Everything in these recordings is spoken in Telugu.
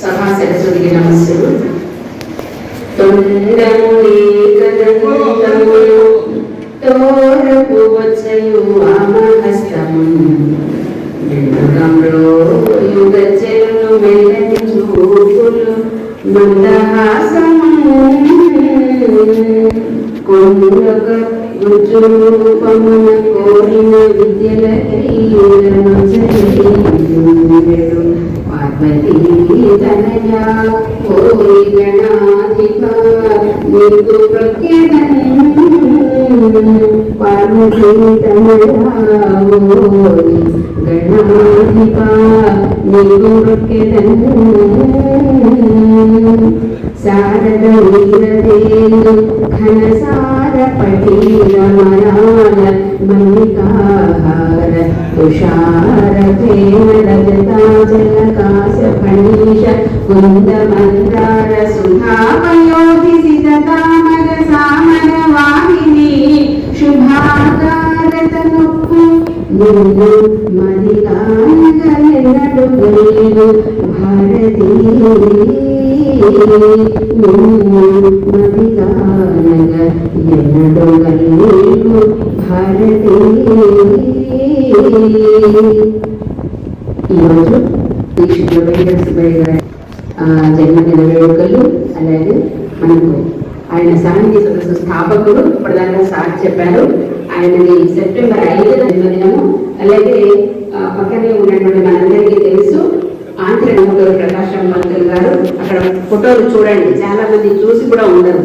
సభా సరస్వతికి నమస్సులు తొండము లేకదంతము తోరపు వచ్చయు ఆమహస్తము వెనుకంలో యుగచెరును మెల్లని చూపులు మందహాసము కొండక రుజురూపమున కోరిన విద్యల క్రియలను చదివేడు పార్వతీ తనయా కోరి గణాధిప నీకు ప్రఖ్యాతం పార్వతీ తనయా ఓరి గణాధిప నీకు ప్రఖ్యాతం శారద వీరదేలు ఘన సార పటీల మరాల మల్లికాహార తుషార ప్రేమ రజతాజల కాశ ఫణీష కుంద మందార నిన్ను మదికానగలెన్నడు గలీలు భారతీ నిన్ను మదికానగ ఎన్నడు గలీలు ఈరోజు దీక్షితుల వెంకట గారి జన్మదిన వేడుకలు అలాగే మనకు ఆయన సాహిత్య సదస్సు స్థాపకుడు ప్రధాన సార్ చెప్పారు. ఆయనది సెప్టెంబర్ ఐదు జన్మదినము. అలాగే పక్కనే ఉన్నటువంటి మనందరికీ తెలుసు ఆంధ్రనగర్ ప్రకాశం పంతులు గారు. అక్కడ ఫోటోలు చూడండి చాలా మంది చూసి కూడా ఉండరు.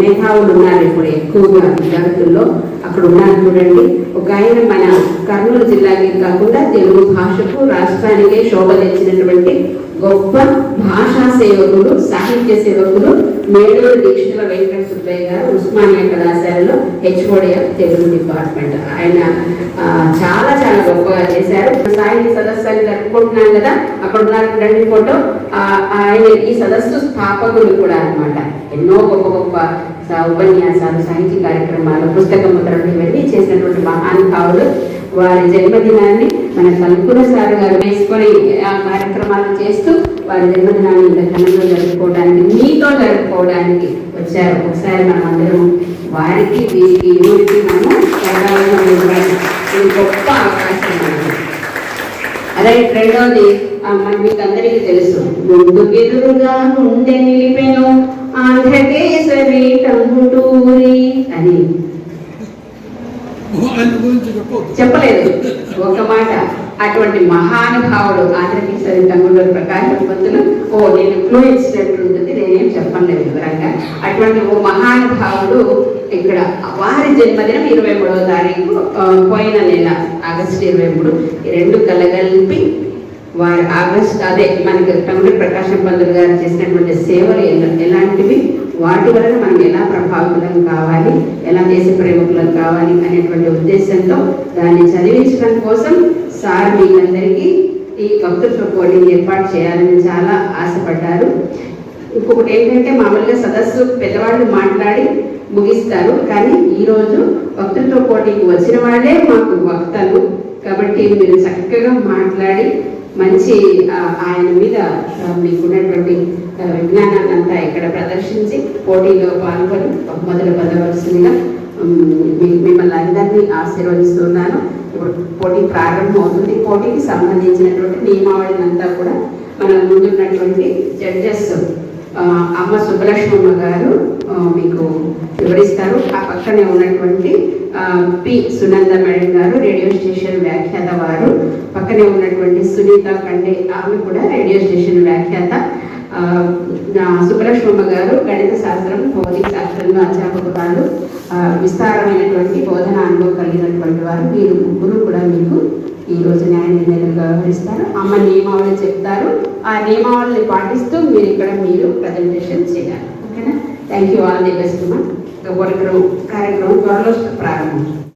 మేధావులు ఉన్నారు ఇప్పుడు ఎక్కువగా విద్యార్థుల్లో అక్కడ ఉన్నారు చూడండి. ఒక ఆయన మన కర్నూలు జిల్లాకి కాకుండా తెలుగు భాషకు రాష్ట్రానికే శోభ తెచ్చినటువంటి గొప్ప భాషా సేవకుడు సాహిత్య సేవకుడు మేడూరు దీక్షల వెంకట సుబ్బయ్య గారు ఉస్మానియా కళాశాలలో హెచ్ఓడిఎఫ్ తెలుగు డిపార్ట్మెంట్. ఆయన ఆ, చాలా చాలా గొప్పగా చేశారు. సాహిత్య సదస్సులు జరుపుకుంటున్నాం కదా అక్కడ ఉన్నారు రెండు ఫోటో ఆ, ఆయన ఈ సదస్సు స్థాపకులు కూడా అనమాట ఎన్నో గొప్ప గొప్ప ఉపన్యాసాలు సాహిత్య కార్యక్రమాలు పుస్తక ముద్రలు ఇవన్నీ చేసినటువంటి మహానుభావులు. వారి జన్మదినాన్ని మన కల్పుల సార్ గారు వేసుకొని ఆ కార్యక్రమాలు చేస్తూ వారి జన్మదినాన్ని ఇంత ఘనంగా జరుపుకోవడానికి మీతో జరుపుకోవడానికి వచ్చారు. ఒకసారి మనం అందరం వారికి వీరికి ఊరికి మనము ఇది గొప్ప అవకాశం అలాగే రెండోది మీకు అందరికీ తెలుసు. ముందుకెదురుగా ఉండే నిలిపెను ఆంధ్రకేసరి టంగుటూరి అని. చెప్పలేదు. ఒక మాట అటువంటి మహానుభావుడు ఆంధ్రకేశ్వరి తమ్ముడు ప్రకాశం పంతులు ఓ నేను క్లూ ఇచ్చినట్టు ఉంటుంది నేనేం చెప్పలేదు వివరంగా. అటువంటి ఓ మహానుభావుడు ఇక్కడ వారి జన్మదినం ఇరవై మూడవ తారీఖు పోయిన నెల ఆగస్టు ఇరవై మూడు రెండు కలగలిపి వారి ఆగస్ట్ అదే మనకి తమ్ముడు ప్రకాశం పంతులు గారు చేసినటువంటి సేవలు ఎలాంటివి? వాటి వలన మనం ఎలా ప్రభావితం కావాలి ఎలా దేశ ప్రేమకులం కావాలి అనేటువంటి ఉద్దేశంతో దాన్ని చదివించడం కోసం సార్ మీకందరికీ ఈ వక్తృత్వ పోటీని ఏర్పాటు చేయాలని చాలా ఆశపడ్డారు. ఇంకొకటి ఏంటంటే మామూలుగా సదస్సు పెద్దవాళ్ళు మాట్లాడి ముగిస్తారు కానీ ఈరోజు వక్తృత్వ పోటీకి వచ్చిన వాళ్ళే మాకు వక్తలు. కాబట్టి మీరు చక్కగా మాట్లాడి మంచి ఆయన మీద మీకున్నటువంటి విజ్ఞానాన్ని అంతా ఇక్కడ ప్రదర్శించి పోటీలో పాల్గొని బహుమతులు పొందవలసిందిగా మిమ్మల్ని అందరినీ ఆశీర్వదిస్తున్నాను. ఇప్పుడు పోటీ ప్రారంభం అవుతుంది పోటీకి సంబంధించినటువంటి నియమావళిని అంతా కూడా మన ముందున్నటువంటి జడ్జెస్ అమ్మ సుబ్బలక్ష్మమ్మ గారు మీకు వివరిస్తారు. ఆ పక్కనే ఉన్నటువంటి పి సునంద మేడం గారు రేడియో స్టేషన్ వ్యాఖ్యాత వారు. పక్కనే ఉన్నటువంటి సునీత కండే ఆమె కూడా రేడియో స్టేషన్ వ్యాఖ్యాత. సుబ్బలక్ష్మమ్మ గారు గణిత శాస్త్రం భౌతిక శాస్త్రంలో అధ్యాపకురాలు విస్తారమైనటువంటి బోధన అనుభవం కలిగినటువంటి వారు. వీరు ముగ్గురు కూడా మీకు ఈ రోజు న్యాయ నిర్ణయాలుగా వ్యవహరిస్తారు. అమ్మ నియమావళి చెప్తారు. ఆ నియమావళిని పాటిస్తూ మీరు ఇక్కడ మీరు ప్రజెంటేషన్ చేయాలి. ఓకేనా? Thank you all the best మా కార్యక్రమం కార్యక్రమం త్వరలో ప్రారంభం.